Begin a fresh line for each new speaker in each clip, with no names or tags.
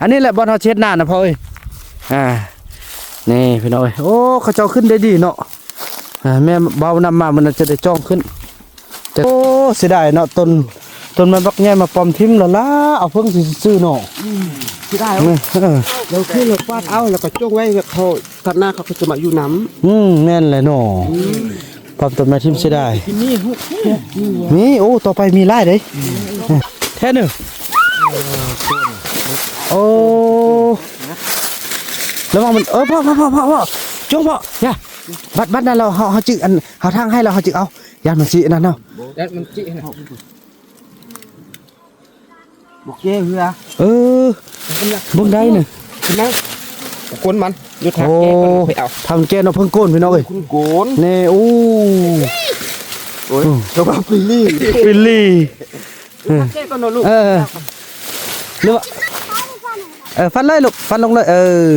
อันนี้แหละบอลเฮาเช็ดหน้านะพ่อเอ้ยอ่านี่พี่น้อยโอ้เขาเจ้าขึ้นได้ดีเนาะอ่าแม่เบานำมามันจะได้จ้องขึ้นแต่โอ้เสียดายเนาะต้นต้นมันบักแง่มาปลอมทิมแล้วล่ะเอาเพิ่งสิซื้อเนาะ
ที่ได้
เออเออ
เราขึ้นเราฟาดเอาแล้วก็จ้วงไว้เขาตัดหน้าเขาก็จะมาอยู่น้
อืมแม่นเลยเนาะปลอมต้นไม้ทิมเสียดายำ
ที่นี่ฮุก
มีโอ้ต่อไปมีไล่เด้แท้หนึ่ง โอ้ระวังมันเออพ่อพ่อพ่อพ่อพ่อจ้องพ่อย่าบัดบัดนั่นเราเฮาเฮาจึกอันเฮาทางให้เราเฮาจึกเอายานมันสิอันนั่นเนาะ
แล้วมันจินะบอกเจ้เหือ
เออเบิ่งได้น่ะ
คุณนั่งกวนมันยุทธา
โอ้
แก้ก่อนไปเอา
ทำแกนเอาเพิ่งโกนพี่น้องเอ้ย
คุณโกน
นี่โอ้
โอ้ยเราเอาไปนี่
บิลลี่
แก้ก่อนเนาะลูก
เออหรือว่า เออฟันเลยลูกฟันลงเลยเออ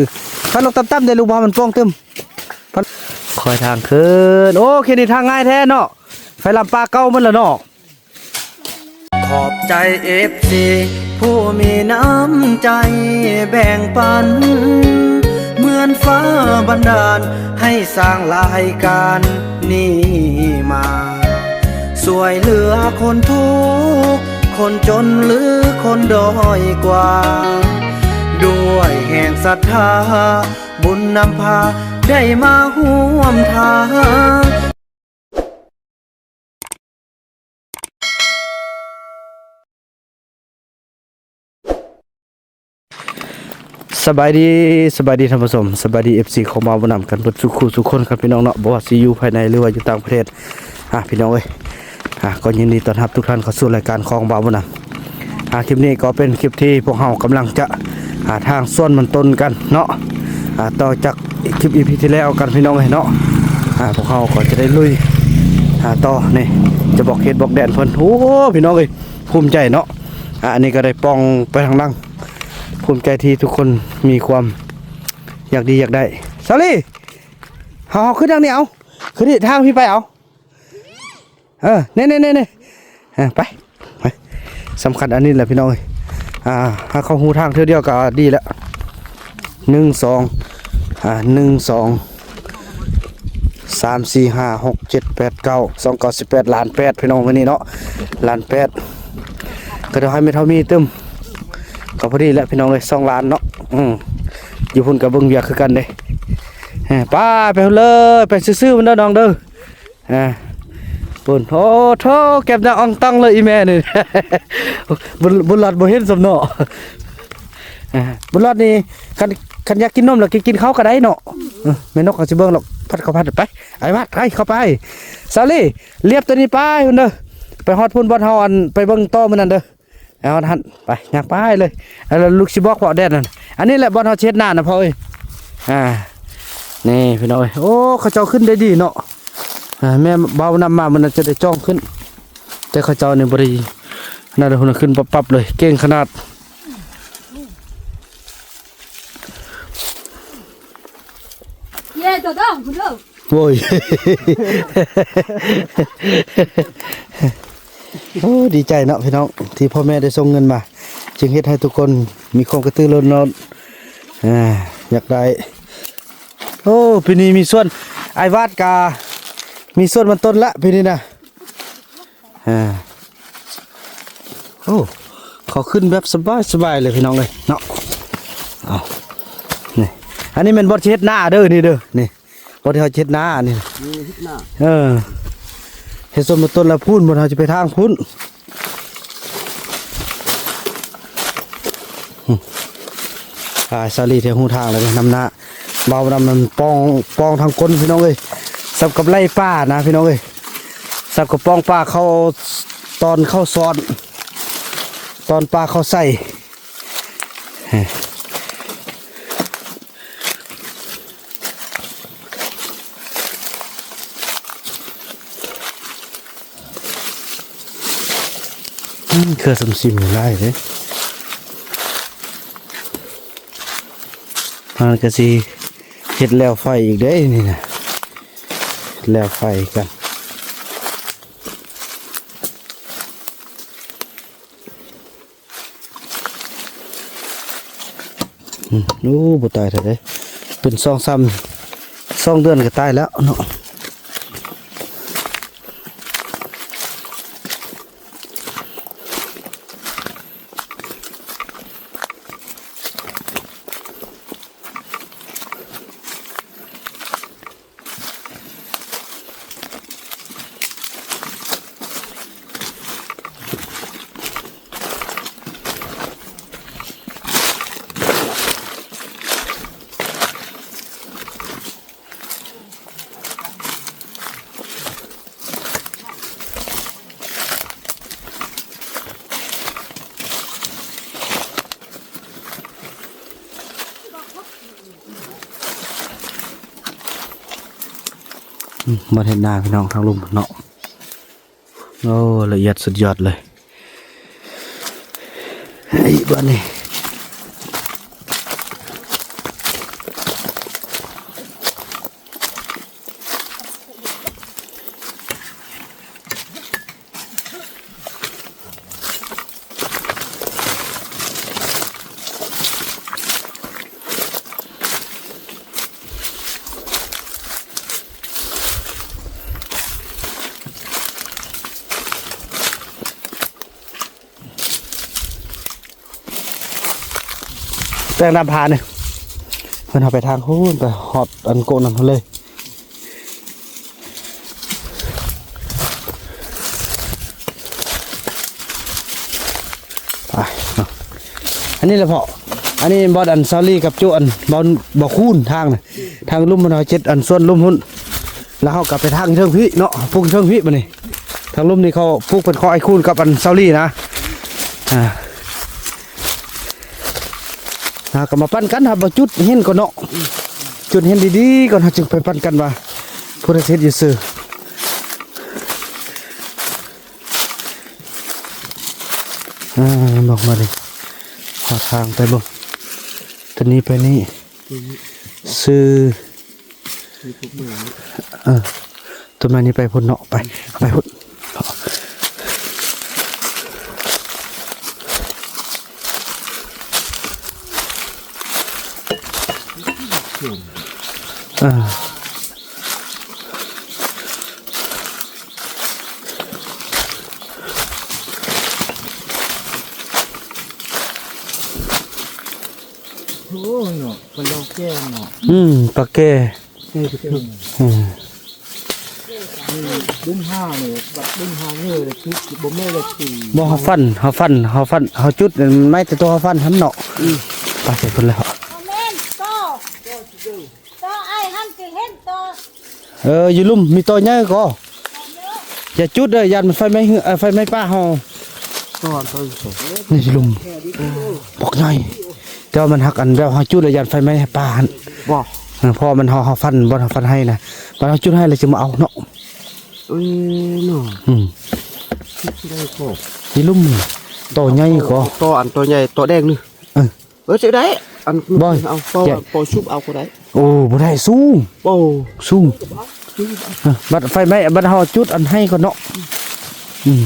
ฟันลงต่ำๆได้ลูกบ่ให้มันป้องตึมฟันคอยทางขึ้นโอ้แค่นี้ทางง่ายแท้เนาะไฟลำปลาเก่ามันละเนาะขอบใจเอฟซีผู้มีน้ำใจแบ่งปัน เหมือนฟ้าบันดาล ให้สร้างรายการนี้มา สวยเหลือคนทุก คนจนหรือคนด้อยกว่า ศรัทธา บุญนำพา ได้มาห่วมทางสบายดีสบายดีท่านผู้ชมสบายดีเอฟซีของมาบนำกันเบิดสุขูสุขคนครับพี่น้องเนาะบ่ว่าสิอยู่ภายในหรือว่าอยู่ต่างประเทศอะพี่น้องเอ้ยอะก็ยินดีต้อนรับทุกท่านเข้าสู่รายการของบ่าวบนำ อะคลิปนี้ก็เป็นคลิปที่พวกเฮากำลังจะหาทางส่วนมันต้นกันเนาะอะต่อจากคลิปอีพีที่แล้วกันพี่น้องเอ้ยเนาะอะพวกเฮาก็จะได้ลุยอะต่อนี่จะบอกเขตบอกแดนเพิ่นโอ้พี่น้องเอ้ยภูมิใจเนาะอะอันนี้ก็ได้ปองไปทางล่างภูมิใจที่ทุกคนมีความอยากดีอยากได้สาลี่เอาเอาขึ้นทางนี้เอาขึ้นทางพี่ไปเอาเออเน่เน่เน่เน่ไป สำคัญอันนี้แหละพี่น้องอ้ยอ่าถ้าเขาหูทางเท่าเดียวก็ดีแล้วหนึ่งสองอ่าหนึ่งสองสามสี่ห้าหกเจ็ดแปดเก้าสองเก้าสิบแปดล้านแปดพี่น้องวันนี้เนาะล้านแปดก็เดี๋ยวให้ไม่เท่ามีตึมก็พอดีแหละพี่น้องเลยสองล้านเนาะอืมอยู่พุ่นกับเบิ้งเวียคือกันเด้เอ้ยไป้าไปเลยไปซื้อๆมันเด้อน้องเด้ออ่า ปุ่นโอ้โธ่เก็บนาอองตังเลยอีแม่นี่บุญบุญหลอดบ่เห็นสมเนาะบุญหลอดนี่คันคันอยากกินนมแล้วกินกินข้าวก็ได้เนาะเม่นกก็สิเบิ่งหรอกพัดเขาพัดไปไอ้วัดไปเข้าไปสาลี่เรียบตัวนี้ไปพุ่นเด้อไปฮอดพุ่นบ่เฮาอันไปเบิ่งต่อมื้อนั้นเด้อเอาท่านไปอยากไปเลยแล้วลูกชิบอกพอแดดนั่นอันนี้แหละบอลเขาเช็ดหน้านะพ่อเอ้ยอ่านี่พี่น้อยโอ้เขาเจ้าขึ้นได้ดีเนาะ แม่เบานำมามันจะได้จ้องขึ้น แต่เขาเจ้าเนี่ยบริน่าจะหุ่นขึ้นปั๊บๆเลย เก่งขนาด
เย่ตัวต้องคุณเด้อ
โว้ยโอ้ดีใจเนาะพี่น้องที่พ่อแม่ได้ส่งเงินมา จึงเฮ็ดให้ทุกคนมีความกระตือรือร้นอ่าอยากได้ โอ้ปีนี้มีส่วนไอ้วาดกา มีส่วนมันต้นละปีนี้นะอ่าโอ้เขาขึ้นแบบสบายสบายเลยพี่น้องเลยเนาะเอานี่อันนี้เป็นบทเช็ดหน้าเด้อนี่เด้อนี่บทที่เขาเช็ดหน้านี่เออเห็ดส้มมาต้นละพุ่นบนเราจะไปทางพุ่นอืมอ่าซาลีเทียงหูทางเลยนำหน้าเบานำมันปองปองทางก้นพี่น้องเอ้ย สับกับไล่ป้านะพี่น้องเอ้ยสับกับปองป้าเข้าตอนเข้าซ้อน ตอนปลาเข้าใส่เฮ้อืมเครือสมซิมอยู่ได้เลยมันก็สิเห็ดแล้วไฟอีกเด้นี่นะ แล้วไฟกันอืมโอ้บ่ตายเถอะเด้เป็นซองซ้ำซองเดือนก็ตายแล้วเนาะ มบ่เห็นหน้าพี่น้องทางลุมเนาะโอ้ละเอียดสุดยอดเลยไอ้บ้านนี่ แปลงน้ำพาเนี่ยเพิ่นเอาไปทางโค้นไปหอดอันโกนนั่นเลยไปอันนี้แหละพออันนี้บอดอันซาลี่กับโจอันบอลบอคูนทางน่ะทางลุ่มมันเอาเจ็ดอันส่วนลุ่มหุ่นแล้วเขากลับไปทางเชิงพี่เนาะปลูกเชิงพี่มานี่ทางลุ่มนี่เขาปลูกเป็นข้อไอคูนกับอันซาลี่นะอ่า นะก็มาปั้นกันครับมาจุดเห็นก่อนเนาะจุดเห็นดีๆก่อนเราจึงไปปั้นกันว่าพุทธเทศอยู่ซื่ออ่าบอกมาเลยหาทางไปบ่ตอนนี้ไปนี่ซื้อเออต้นไม้นี้ไปพุ่นเนาะไปไปพุ่น อ่า
โอ้ยเนาะมันเราแก้เนาะ
อืมปลาแก่
แก้ไปเถอะ
อืม
ดึงห้าเนี่ยบัดดึงห้าเงื่อเลยคือบ่แม่เลยตี
บ่เฮาฟันเฮาฟันเฮาฟันเฮาจุดนั่นไม่แต่ตัวเฮาฟันหันเนาะไปเสร็จพุ่นแล้ว เอออยู่ลุ่มมีตัวใหญ่ก็อย่าจุดเด้อยันมันไฟไหม้เหือเอ่อไฟไหม้ป้าเฮา
ก่อนตัวสอง
นี่อยู่ลุ่มบอกหน่อยแต่ว่ามันหักอันแล้วเฮาจุดเด้อยันไฟไหม้ป้าหัน
บอก
เออเพอมันเฮาเฮาฟันบ่เฮาฟันให้นะบ่เฮาจุดให้เลยจะมาเอาเนาะ
เอ้ยเนาะ
อืม
คิดได้ก็
อยู่ลุ่มตัวใหญ่ก็
ตัวอันตัวใหญ่ตัวแดงนี่
เออ
เออจะได้อัน
บ่อย
เอาปอ
ใหญ่
ปอชุบเอาก็ได้
โอ้บ่ได้สูง
โอ้
สูงเออ บัดไฟไหม้บัดเฮาจุดอันให้ก็เนาะอืม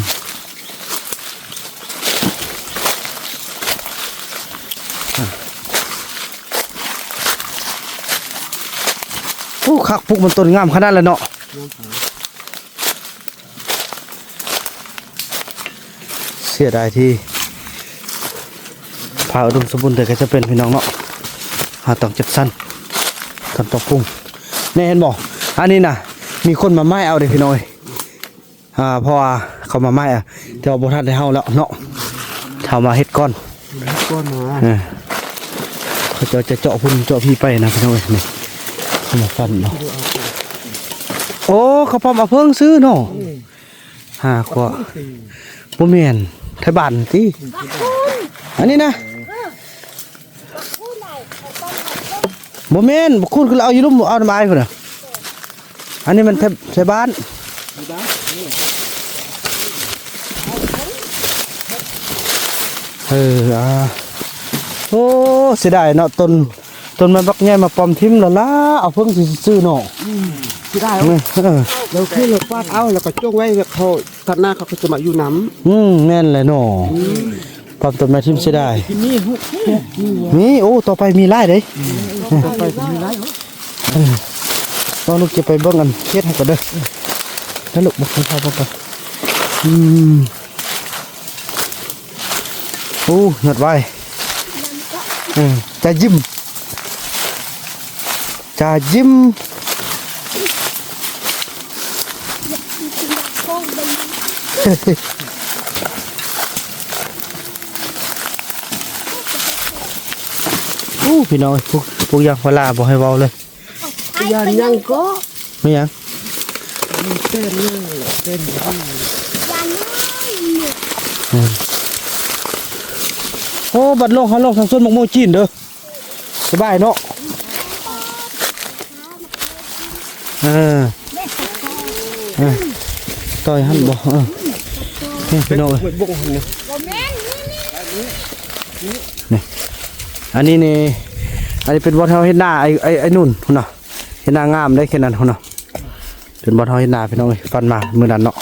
โอ้คักปุกมันต้นงามขนาดแล้วเนาะเสียดายที่พาอุดมสมบูรณ์แต่ก็จะเป็นพี่น้องเนาะหาต้องจัดสั้นตอนตกพุ่งนี่เห็นบอก อันนี้นะมีคนมาไม้เอาเด็กพี่น้อยอ่าเพราะว่าเขามาไม้อะแต่ว่าบทันได้เฮาแล้วเนาะเท่ามาเฮ็ดก้อน
ก้อนมา
เออเขาจะจะเจาะพุ่นเจาะพี่ไปนะพี่น้อยนี่เขามาฟันเนาะโอ้เขาพร้อมเอาเพิ่งซื้อเนาะห้าขวบบ่แม่นไทยบ้านติอันนี้นะบ่แม่นบ่คุณคือเอาอยู่ลุ่มเอาน้ำไม้พุ่นน่ะ อันนี้มันไทยไทยบ้านเอออ่าโอ้เสียดายเนาะต้นต้นมันบักใหญ่มาปลอมทิ่มแล้วล่ะเอาเพิ่งสิซื้อเนาะ
ที่ได้
เออเออ
เราขึ้นเราฟาดเอาแล้วก็จ้วงไว้เขาตัดหน้าเขาก็จะมาอยู่น้
อืมแน่นเลยเนาะปรับต้นไม้ทิ่มเสียได้
ที่นี่ฮุ
มีโอ้ต่อไปมีไล่เด้
ต่อไปก็มีไร เหรอ
ต้องลูกจะไปเบิ่งกันเฮ็ดให้ก่อนเด้อแล้วลูกบอกให้พ่อบอกก่อนอืมโอ้หยดไว้เออจะยิ้มจะยิ้มอู้พี่น้องเอ้ยพวกพวกยางพาราบอกให้เว้าเลย
ยานยังก็
ไม่ยัง
เต้นยังเต้นยัง
โอ้บัดลงเขาลงทางส้นมะม่วงจีนเด้อสบายเนาะเออเออต่อยหันบ่เออนี่พี่น้องเอ้ย
เหมือนบุ้งหันเนี่ย
อันนี้นี่อันนี้เป็นบอลเท้าเฮ็ดหน้าไอ้ไอ้ไอ้นุ่นหุ่นน่ะ เฮ็ดหน้างามได้แค่นั้นหุ่นน่ะเป็นบอลเท้าเฮ็ดหน้าพี่น้องเอ้ยฟันมามือนั้นเนาะ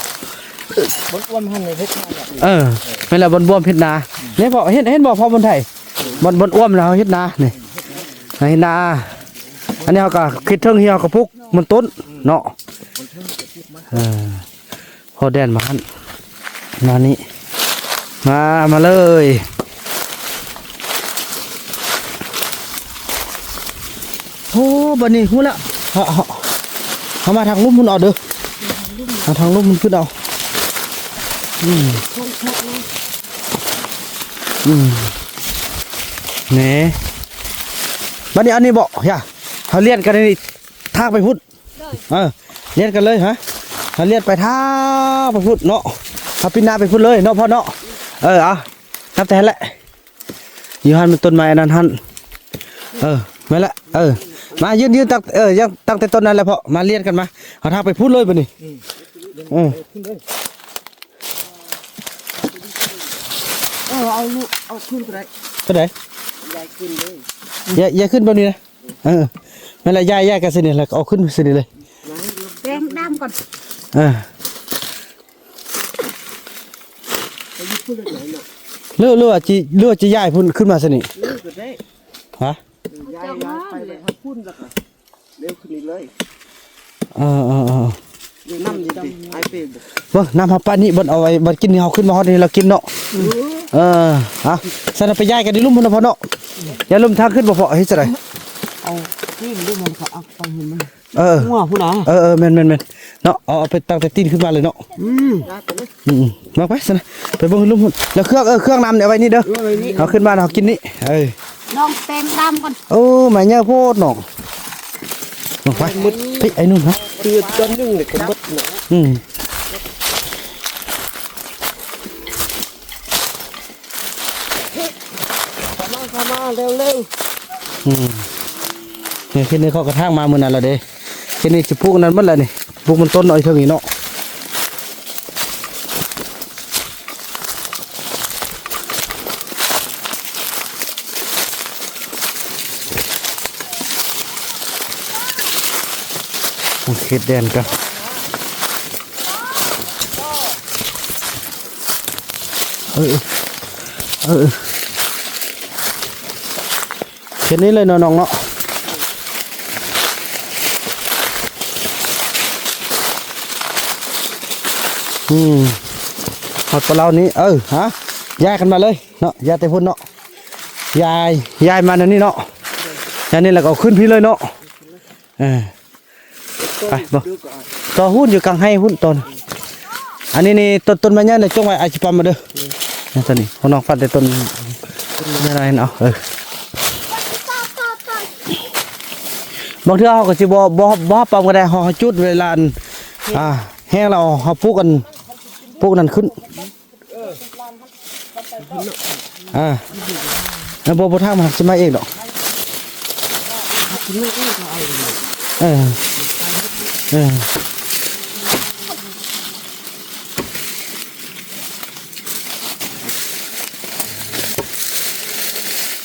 บนอ้วนหันเลยเพชรมาแบบ
เออไม่นแหละบนบวมเฮ็ดนาเนี่ยบอกเฮ็ดเฮ็ดบอกพอบนไทยบนบนอ้วมแล้วเฮ็ดนานี่เฮ็ดนาอันนี้เขาก็คิดเทิงเหี่ยวกับพุกมันต้นเนาะเออพอแดนมาหันมานี่มามาเลยโอ้บัดนี้ฮู้แล้ว เฮาเฮาเฮามาทางลุ่มมันเอาเด้อมาทางลุ่มมันขึ้นเอาอืมอืมเน่บัดนี้อันนี้บอกอย่าเขาเลียนกันนี่ทางไปพุทธเออเลียนกันเลยฮะเขาเลียนไปทางไปพุทธเนาะเขาปีนหนาไปพุทธเลยเนาะพ่อเนาะเออเอานับแต่แหละอยู่หันเป็นต้นไม้อันนั้นหันเออไม่ละเออ มายืนยืนตั้งเออยังตั้งแต่ต้นนั้นแหละพ่อมาเลียนกันมาเอาทางไปพุทธเลยบัดนี้อืม
เออเอาลูกเอาขึ้นไปได้
ก็ได้
ยายขึ้นเลย
อย่าอย่าขึ้นแบบนี้นะเออไม่ละย่ายย่ายกันสิเนี่ยแล้วก็เอาขึ้นสิเนี่ยเลย
แดงดำก่อน
เออ
ไปยึดขึ้นเลยไหนเนาะ
เลือกเลือกจีเลือกจีย่ายพุ่นขึ้นมาสินี่
เลิกก็ได้
ฮะ
ยายยายไปเลยให้พุ่นแล้วก็เร็วขึ้นอีกเลย
เออเออเออ
เดี๋ยวน้ำอยู่ดิไอเป็ดบอก
เบิ่งน้ำพับปานนี่บนเอาไว้บนกินนี่เอาขึ้นมาฮอดนี่เรากินเนาะเออเอาสนับไปย่ายกันดิลุ่มพุ่นนะพ่อเนาะอย่าลุ่มทางขึ้นบ่พอเฮ็ดจังได
เอาที่มันดูมันเขาเอาไปเห็นมัน
เออ
หัวผู้น่ะ
เออเออแม่นแม่นแม่นเนาะเอาเอาไปตั้งแต่ตีนขึ้นมาเลยเนาะ
อืมได้ไปเลย
อืมๆมาไปซะนะไปเบิ่งลุ่มพุ่นแล้วเครื่องเออเครื่องน้ำเนี่ยเอาไว้นี่เด้อ
เรื่องอะไรนี่
เอาขึ้นมาเอากินนี่เอ้ย
น้องแดงดำก่อน
โอ้แม่เนี่ยโพดหนองลงไปเฮ้ยไอ้นุ่นฮะ
คือต้นนึงเลยก็บดเนาะ
อืม
เข้ามาเข้ามาเร็วเร็ว
อืมเนี่ยขึ้นนี่เขากระทางมาเมื่อนั้นและเด้ขึ้นนี่จะปลูกนั้นมันละนี่ปลูกมันต้นหน่อยเท่านี้เนาะ โอเคแดนกันเออเออเออแค่นี้เลยน้องเนาะอืมหอดปลาเรานี้เออฮะย้ายกันมาเลยเนาะย้ายแต่พุ่นเนาะย้ายย้ายมาเดี๋ยนี้เนาะยายนี่แล้วก็ขึ้นพี่เลยเนาะเออ ไปบ่
ดูก่อ
ต่อหุ้นอยู่กลางให้หุ้นต้นอันนี้นี่ต้นต้นมันเนี่ยในจงไว้อาชิปามาเด้อนี่ตัวนี้ขอน้องฟันแต่ต้นนี่อะไรเนาะเออบางเทื่อเขาก็สิบ่บ่บ่ปรับก็ได้เขาจุดเวลาอ่าแห้งเราเขาปลูกกันปลูกนั่นขึ้นอ่าแล้วบ่บ่ทางมันสิมาเองดอกเออ เออ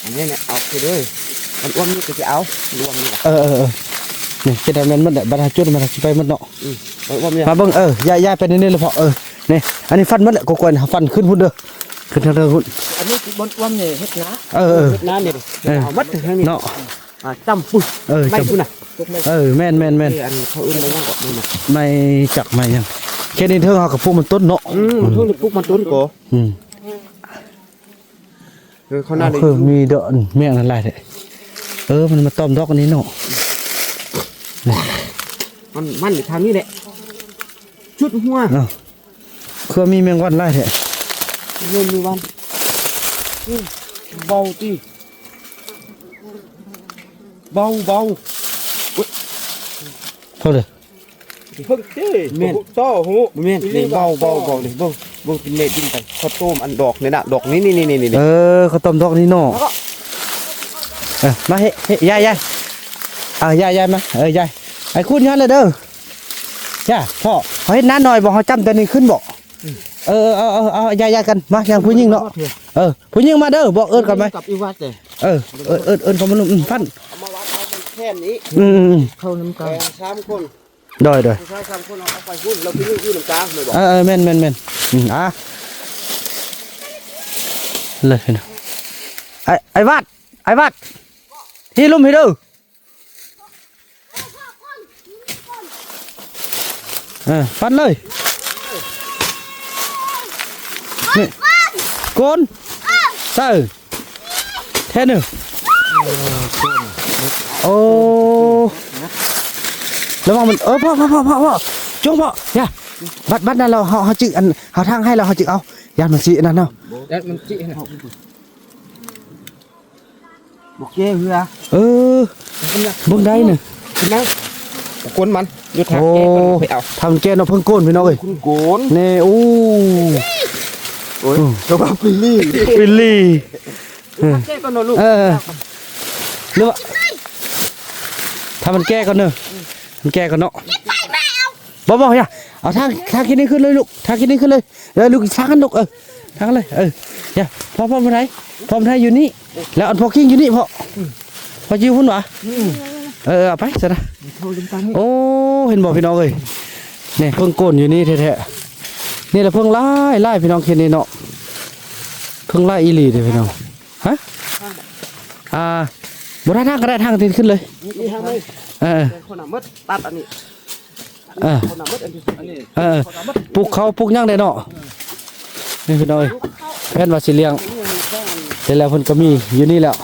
อันนี้เนี่ยเอาไปเลยมันอ้วนนี่ก็จะเอารวมนี่แหละ
เออเออเออนี่จะได้แม่นมันได้บัดหาจุดมันสิไปมันเนาะ
มันอ้วน นี่
มาเบิ่งเออย่าย่าไปนี่นี่เลยพอเออนี่อันนี้ฟันมันแหละกวนๆฟันขึ้นพุ่นเด้อขึ้นทางเรื่องหุ้น
อันนี้บนว่ำเนี่ยเฮ็ดนะ
เออเออ
เฮ็ดน้ำเนี่ย
เออ
เอามัดถึงทางนี้
เนาะ
อ่าจำปุ้ย
เออ
ไม่
จำ
ปุ้ยน่ะตกไม่
เออแม่นแม่นแม่น
เอ้ยอันเขาอื่นอะไรก็นี่นะ
ไม่จักไม่ยังแค่นี้เทิงเฮากับพวกมันต้นเนาะ
อืมทุกปุ๊กมันต้นโก
อืม
เออเขาหน้าเลย
คือมีดอกแม่งนั่นหลายแท้เออมันมาต้อมดอกอันนี้เนาะ
มันมันอยู่ทางนี้แหละชุดหัว
เอ้าคือมีแมงวันหลายแท้
เงินมีวันอืมเบาตีเบาเบา
เท่าเด้อ
เพิ่งเจ้
แม่น
ต่อหู
บ่แม่นนี่เบาเบาเบานี่เบิ่งเบิ่งกินเละกินไปข้าวต้มอันดอกนี่น่ะดอกนี้นี่นี่นี่นี่
เออเขาต้มดอกนี้เนาะเออมาเฮ้เฮ้ยายยายอะยายยายมาเออยายไอ้คุณยันเลยเด้อย่าพ่อเขาเฮ็ดน้าหน่อยบ่เขาจำแต่นี้ขึ้นบ่เออเออเออเอายายยายกันมาอย่างผู้หญิงเนาะเออผู้หญิงมาเด้อบอกเอิ้นกันไหม
กับอีวัดเลย
เออเอิ้นเอิ้นเอิ้นเขามานุ่มอืมฟัน
แค่นี้
อืมอืมอืม
เข้าน้ำกลางสามคน
ดอยดอย
ผู้ชายสามคนเอาเอาไปหุ้นเราไปยื่นยื่นน้ำกลางเลยบอก
เออเออแม่นแม่นแม่นอืมอะเลยนะไอ้ไอ้วัดไอ้วัดที่ลุ่มให้ดูเออฟันเลยนี่โกนใส่แท่หนึ่ง โอ้ระวังมันเออพ่อพ่อพ่อพ่อพ่อจงพ่ออย่าบัดบัดนั่นเราเขาเขาจึกอันเขาทางให้เราเขาจึกเอายานมันสีนั่นเนาะ
แล้วมันจี้นะบอกเจ้เหือ
เออเบิ่งได้หนึ่ง
คุณนั่งกวนมันหยุดทาง
โอ้
แก้ก่อนไปเอา
ทำแกนเอาเพิ่งโกนพี่น้องเอ้ย
คุณโกน
เน่อู้
โอ้ยเจ้าบ้าปิลี่
วิลลี่
แก้ก่อนเนอะลูก
เออหรือว่า ถ้ามันแก้ก่อนเนอะมันแก้ก่อนเนาะบ่บ่อย่าเอาทางทางคิดนี้ขึ้นเลยลูกทางคิดนี้ขึ้นเลยเออลูกทางกันลูกเออทางกันเลยเอออย่าพ่อพ่อมาไหนพ่อมาไหนอยู่นี่แล้วอันพ่อกิ้งอยู่นี่พ่อพ่อจิ้วพุ่นวะเออเอาไปซะนะ
เขาลืมตังค์
โอ้เห็นบอกพี่น้องเอ้ยเนี่ยเพิ่งโกนอยู่นี่แท้ๆนี่แหละเพิ่งไล่ไล่พี่น้องเคนนี่เนาะเพิ่งไล่อีหลีเด้อพี่น้องฮะอ่า บนทางก็ได้ทางที่ขึ้นเลย
นี่ทางไหม
เออ
คนหนามัดตัดอันนี้
เออ
คนหนามัดอันนี้อันนี้
เออปลูกเขาปลูกหย่างได้เนาะนี่พี่น้องเอ้ยแพนว่าสิเลี้ยงแต่แล้วเพิ่นก็มีอยู่นี่แล้ว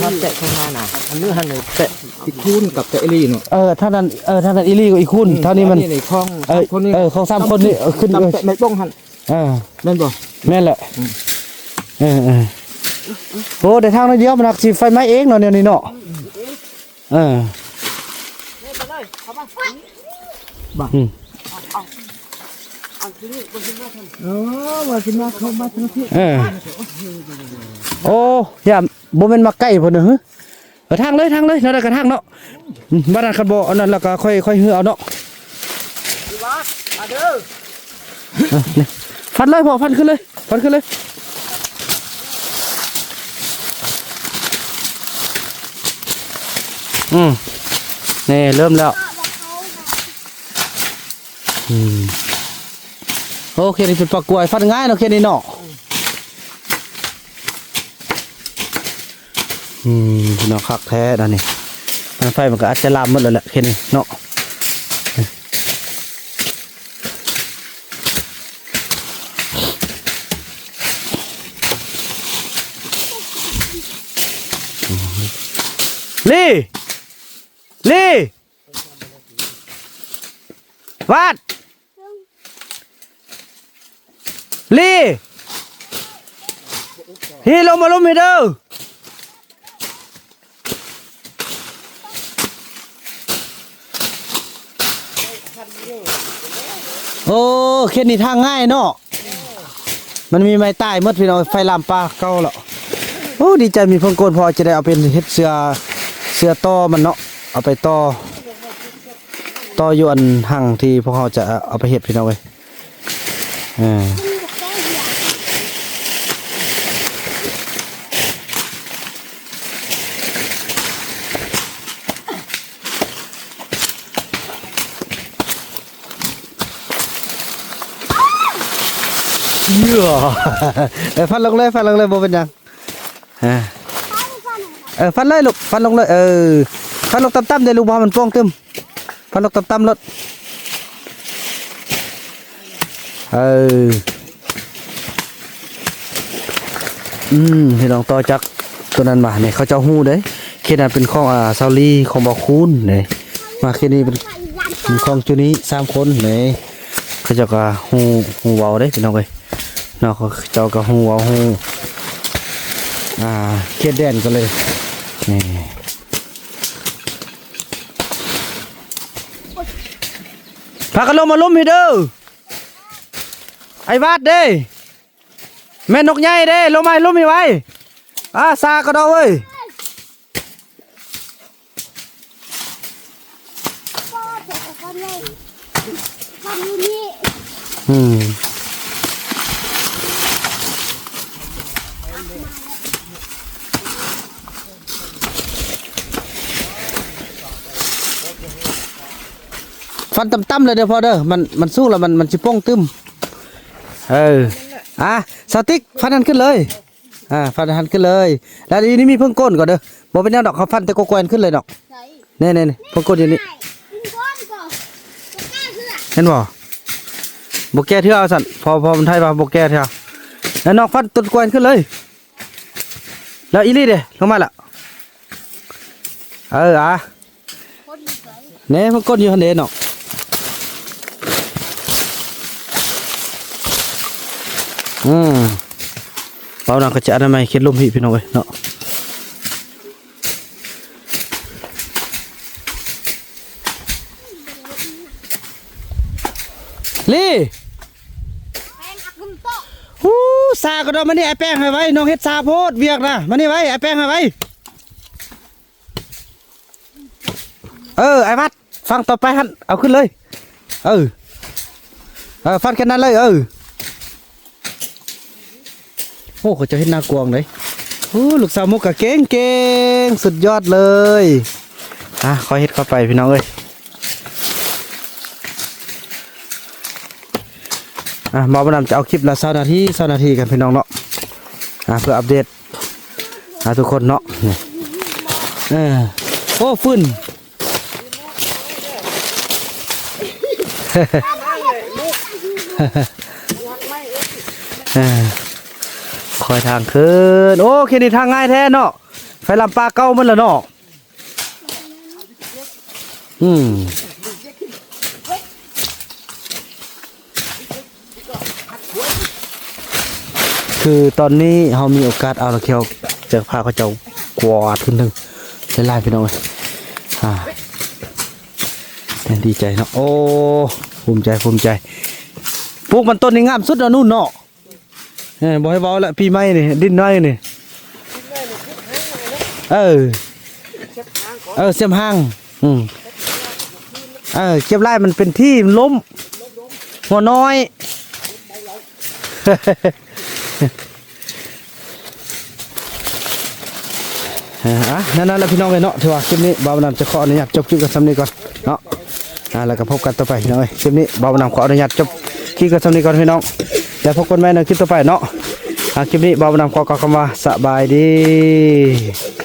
ทำแตะข้างหน้าน่ะอันนี้หันเลยแตะติดคูนกับแตะเอลี่เนาะ
เออท่านั้นเออท่านั้นอีหลีกับอีคุณเท่านี้มัน
ในคลอง
เออ
คนนี้
เออของสามคนนี่เออขึ้น
ตับ
เออ
แตะไม่ป้องหัน
เออ
แม่นบ่
แม่นแหละเออเออ โอ้แต่ทางนั้นเดียวมันหักสิไฟไหม้เองเนาะเนี่ยนี่เนาะเอออืม
เออว่าสิมาเข้ามาทั้งที่
เออโอ้อย่าบ่แม่นมาใกล้พุ่นเด้อเออทางเลยทางเลยเนาะได้กระทางเนาะบ้านนั้นคันบ่อันนั้นแล้วก็ค่อยค่อยฮือเอาเนาะฟันเลยพอฟันขึ้นเลยฟันขึ้นเลย อืมนี่เริ่มแล้ว อืมโอเคนี่เป็นปลากกล้วยฟันง่ายเนาะแค่นี้เนาะอืมเนาะคักแท้นะนี่มันไฟมันก็อาจจะลามหมดแล้วแหละแค่นี้เนาะลี่ ลี่วัดลี่ฮีลงมาลงมาเด้อโอ้เข็นนี่ทางง่ายเนาะมันมีไม้ใต้หมดพี่น้องไฟลามปลาเก่าแล้วโอ้ดีใจมีเพิ่งโกนพอจะได้เอาเป็นเฮ็ดเสือเสือต่อมันเนาะ เอาไปต่อต่อยู่อันหั่งที่พวกเขาจะเอาไปเฮ็ดพี่น้องเว้ยอ่าอเออฟันลงเลยฟันลงเลยบ่เป็นยังอ่าเออฟันเลยลูกฟันลงเลยเออ ฟันลงต่ำๆเดี๋ยวลูกบอลมันป้งตึมฟันลงต่ำๆรถเอออืมพี่น้องต่อจากตัวนั้นมาเนี่ยเขาเจ้าฮู้เด้เขตนั้นเป็นของอ่าซาลีของบอคูนเนี่ยมาเขตนี้เป็นเป็นของจุนี้สามคนเนี่ยเขาจ้าก็ฮู้ฮู้เว้าเด้พี่น้องเอ้ยเนาะเขาเจ้าก็ฮู้เว้าฮู้อ่าเขตแดนก็เลยนี่ พากันลงมาล้มให้เด้อไอ้วาดเด้แม่นกใหญ่เด้ลงมาล้มให้ไว้อ่าซาก็ดอเว้ย
พ่อเถอะคนเลยทำอยู่นี่
อืม ฟันต่ำๆเลยเด้อพอเด้อมันมันสู้แล้วมันมันสิโป้งตึมเอออะสติ๊กฟันหันขึ้นเลยอ่าฟันหันขึ้นเลย แล้วทีนี้มีเพิ่งก้นก่อนเด้อบ่เป็นแนวดอกเขาฟันแต่ก็แกวนขึ้นเลยดอก
ใส่
นี่นี่นี่เพิ่งก้นอยู่นี่
ใส่กินก้อนก่อนจะกล้าเชื่อ
เห็นบ่บกแก้เทื่อเอาสั่นพอพอมันไทยมาบกแก้เทื่อแล้วนอกฟันตุดกวนขึ้นเลย แล้วอีลี่เด้ลงมาละเอออะ
คนใส่
เน่มันก้นอยู่หันเดเนาะ อืมเปล่าหนักก็จะอนามัยเคล็ดลมพี่พี่น้องเว้ยเนาะลี่
แป้งอักกุมโตะ
ฮู้ซาก็ดอมานี่ไอ้แป้งให้ไว้น้องเฮ็ดซาโพดเวียกนะมานี่ไว้ไอ้แป้งให้ไว้เออไอ้วัดฟังต่อไปฮันเอาขึ้นเลย เออเออฟันแค่นั้นเลยเออ โอ้เขาจะเห็นหน้ากวงเลยโอ้ลูกสาวมุกกะเก่งเก่งสุดยอดเลยอะคอยเฮ็ดเข้าไปพี่น้องเอ้ยอะมอบนำจะเอาคลิปละสานาทีสานาทีกันพี่น้องเนาะอะเพื่ออัปเดตอะทุกคนเนาะนี่เออโอ้ฟื้นเออ คอยทางขึ้น โอ้แค่นี้ทางง่ายแท้เนาะไฟลำปลาเก้ามันล้วเนาะอืมคือตอนนี้เรามีโอกาสเอาตะเคียวจะพาเขาเจ้ากวาดขึ้นหนึ่งไล่ๆพี่น้องเลยอ่าดีใจเนาะโอ้ภูมิใจภูมิใจปลูกมันต้นนี่งามสุดแล้วนู่นเนาะ เออบ่ให้เว้าละพี่ไม้นี่ดิ้นน้อยนี่เออเออเสียมห้างอืมเออเก็บไร่มันเป็นที่มันล้มหัวน้อยอะนั่นนั่นแหละพี่น้องเลยเนาะถือว่าคลิปนี้บ่าวนำจะขออนุญาตจบคลิปกันสำนี้ก่อนเนาะอ่าแล้วก็พบกันต่อไปพี่น้องเอ้ยคลิปนี้บ่าวนำขออนุญาตจบคลิปกันสำนี้ก่อนพี่น้อง เดี๋ยวพบกันใหม่ในคลิปต่อไปเนาะอ่าคลิปนี้บ่าวนำขอกล่าวคำว่าสบายดี